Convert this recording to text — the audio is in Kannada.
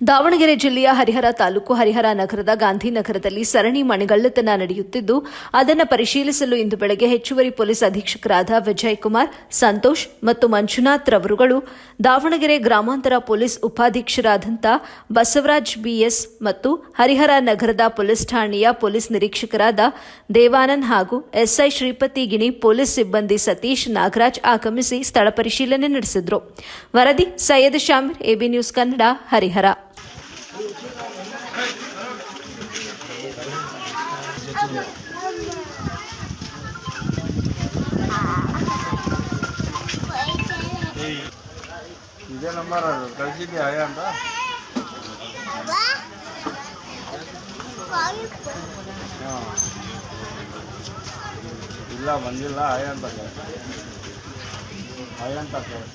ದಾವಣಗೆರೆ ಜಿಲ್ಲೆಯ ಹರಿಹರ ತಾಲೂಕು ಹರಿಹರ ನಗರದ ಗಾಂಧಿನಗರದಲ್ಲಿ ಸರಣಿ ಮಣಿಗಳ್ಳತನ ನಡೆಯುತ್ತಿದ್ದು, ಅದನ್ನು ಪರಿಶೀಲಿಸಲು ಇಂದು ಬೆಳಗ್ಗೆ ಹೆಚ್ಚುವರಿ ಪೊಲೀಸ್ ಅಧೀಕ್ಷಕರಾದ ವಿಜಯ್ ಕುಮಾರ್ ಸಂತೋಷ್ ಮತ್ತು ಮಂಜುನಾಥ್ ರವರುಗಳು ದಾವಣಗೆರೆ ಗ್ರಾಮಾಂತರ ಪೊಲೀಸ್ ಉಪಾಧೀಕ್ಷರಾದಂಥ ಬಸವರಾಜ್ ಬಿಎಸ್ ಮತ್ತು ಹರಿಹರ ನಗರದ ಪೊಲೀಸ್ ಠಾಣೆಯ ಪೊಲೀಸ್ ನಿರೀಕ್ಷಕರಾದ ದೇವಾನಂದ್ ಹಾಗೂ ಎಸ್ಐ ಶ್ರೀಪತಿ ಗಿಣಿ ಪೊಲೀಸ್ ಸಿಬ್ಬಂದಿ ಸತೀಶ್ ನಾಗರಾಜ್ ಆಗಮಿಸಿ ಸ್ಥಳ ಪರಿಶೀಲನೆ ನಡೆಸಿದರು. ವರದಿ Syed Shameer, AB news Kannada, Harihar. ಇದೇ ನಂಬರ್ ಕಳಿಸಿದ್ದೆ ಹಳೆ ಅಂತ ಹಾಂ ಇಲ್ಲ ಬಂದಿಲ್ಲ ಹಳೆ ಅಂತ ಕೇಳಿ ಹಳೆ ಅಂತ ಕೇಳಿ